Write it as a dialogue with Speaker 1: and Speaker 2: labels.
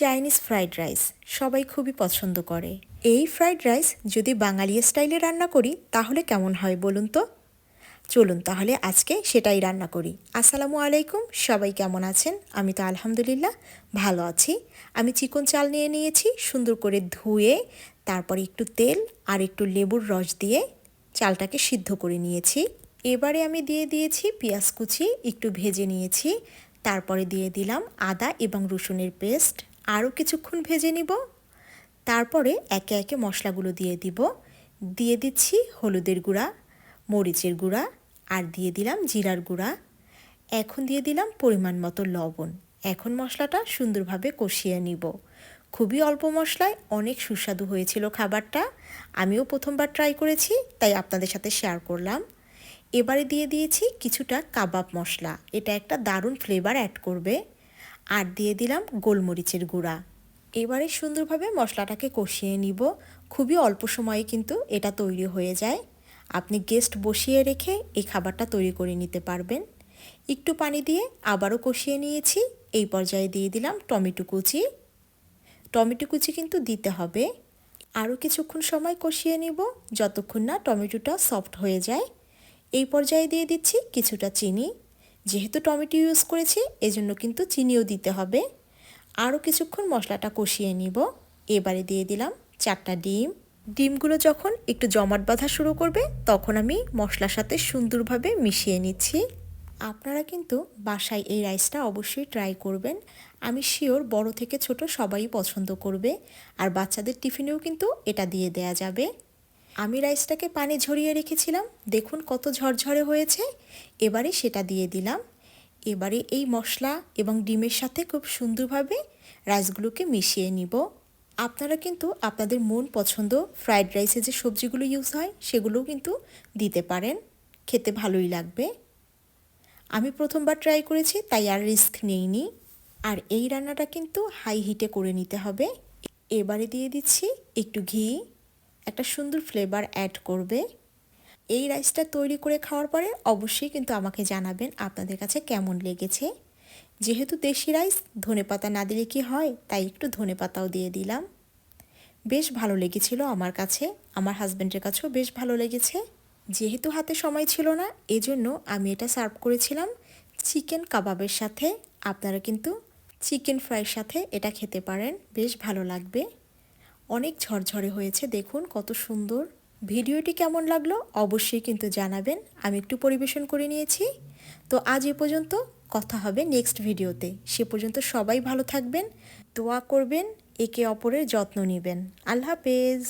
Speaker 1: Chinese fried rice সবাই খুবই পছন্দ করে। এই ফ্রাইড রাইস যদি বাঙালি স্টাইলে রান্না করি, তাহলে কেমন হয় বলুন তো? চলুন তাহলে আজকে সেটাই রান্না করি। আসসালামু আলাইকুম, সবাই কেমন আছেন? আমি তো আলহামদুলিল্লাহ ভালো আছি। আমি চিকন চাল নিয়ে নিয়েছি, সুন্দর করে ধুয়ে, তারপরে একটু তেল আর একটু লেবুর রস দিয়ে চালটাকে সিদ্ধ করে নিয়েছি। এবারে আমি দিয়ে দিয়েছি পেঁয়াজ কুচি, একটু ভেজে নিয়েছি, তারপরে দিয়ে দিলাম আদা এবং রসুনের পেস্ট। আরও কিছুক্ষণ ভেজে নিব। তারপরে একে একে মশলাগুলো দিয়ে দিব। দিয়ে দিচ্ছি হলুদের গুঁড়া, মরিচের গুঁড়া আর দিয়ে দিলাম জিরার গুঁড়া। এখন দিয়ে দিলাম পরিমাণ মতো লবণ। এখন মশলাটা সুন্দরভাবে কষিয়ে নিব। খুবই অল্প মশলায় অনেক সুস্বাদু হয়েছিল খাবারটা। আমিও প্রথমবার ট্রাই করেছি, তাই আপনাদের সাথে শেয়ার করলাম। এবারে দিয়ে দিয়েছি কিছুটা কাবাব মশলা। এটা একটা দারুণ ফ্লেভার অ্যাড করবে। আর দিয়ে দিলাম গোলমরিচের গুঁড়া। এবারে সুন্দরভাবে মশলাটাকে কষিয়ে নিব। খুবই অল্প সময়ে কিন্তু এটা তৈরি হয়ে যায়। আপনি গেস্ট বসিয়ে রেখে এই খাবারটা তৈরি করে নিতে পারবেন। একটু পানি দিয়ে আবারও কষিয়ে নিয়েছি। এই পর্যায়ে দিয়ে দিলাম টমেটো কুচি। টমেটো কুচি কিন্তু দিতে হবে। আরও কিছুক্ষণ সময় কষিয়ে নিব যতক্ষণ না টমেটোটা সফট হয়ে যায়। এই পর্যায়ে দিয়ে দিচ্ছি কিছুটা চিনি। যেহেতু টমেটো ইউজ করেছি, এজন্য কিন্তু চিনিও দিতে হবে। আরও কিছুক্ষণ মশলাটা কষিয়ে নিব। এবারে দিয়ে দিলাম চারটা ডিম। ডিমগুলো যখন একটু জমাট বাঁধা শুরু করবে, তখন আমি মশলার সাথে সুন্দরভাবে মিশিয়ে নিচ্ছি। আপনারা কিন্তু বাসায় এই রাইসটা অবশ্যই ট্রাই করবেন। আমি শিওর বড় থেকে ছোট সবাই পছন্দ করবে, আর বাচ্চাদের টিফিনেও কিন্তু এটা দিয়ে দেয়া যাবে। আমি রাইসটাকে পানি ঝরিয়ে রেখেছিলাম। দেখুন কত ঝরঝরে হয়েছে। এবারে সেটা দিয়ে দিলাম। এবারে এই মশলা এবং ডিমের সাথে খুব সুন্দরভাবে রাইসগুলোকে মিশিয়ে নিব। আপনারা কিন্তু আপনাদের মন পছন্দ ফ্রাইড রাইসে যে সবজিগুলো ইউজ হয়, সেগুলোও কিন্তু দিতে পারেন। খেতে ভালোই লাগবে। আমি প্রথমবার ট্রাই করেছি, তাই আর রিস্ক নেইনি। আর এই রান্নাটা কিন্তু হাই হিটে করে নিতে হবে। এবারে দিয়ে দিচ্ছি একটু ঘি। একটা সুন্দর ফ্লেভার অ্যাড করবে। এই রাইসটা তৈরি করে খাওয়ার পরে অবশ্যই কিন্তু আমাকে জানাবেন আপনাদের কাছে কেমন লেগেছে। যেহেতু দেশি রাইস ধনে পাতা না দিলে কি হয়? তাই একটু ধনে পাতাও দিয়ে দিলাম। বেশ ভালো লেগেছিল আমার কাছে। আমার হাজব্যান্ডের কাছেও বেশ ভালো লেগেছে। যেহেতু হাতে সময় ছিল না, এজন্য আমি এটা সার্ভ করেছিলাম চিকেন কাবাবের সাথে। আপনারা কিন্তু চিকেন ফ্রাইয়ের সাথে এটা খেতে পারেন। বেশ ভালো লাগবে। অনেক ঝরঝরে হয়েছে। দেখুন কত সুন্দর। ভিডিওটি কেমন লাগল অবশ্যই কিন্তু জানাবেন। আমি একটু পরিবেশন করে নিয়েছি। তো আজ এ পর্যন্ত কথা হবে নেক্সট ভিডিওতে। সে পর্যন্ত সবাই ভালো থাকবেন, দোয়া করবেন, একে অপরের যত্ন নেবেন। আল্লাহ হাফেজ।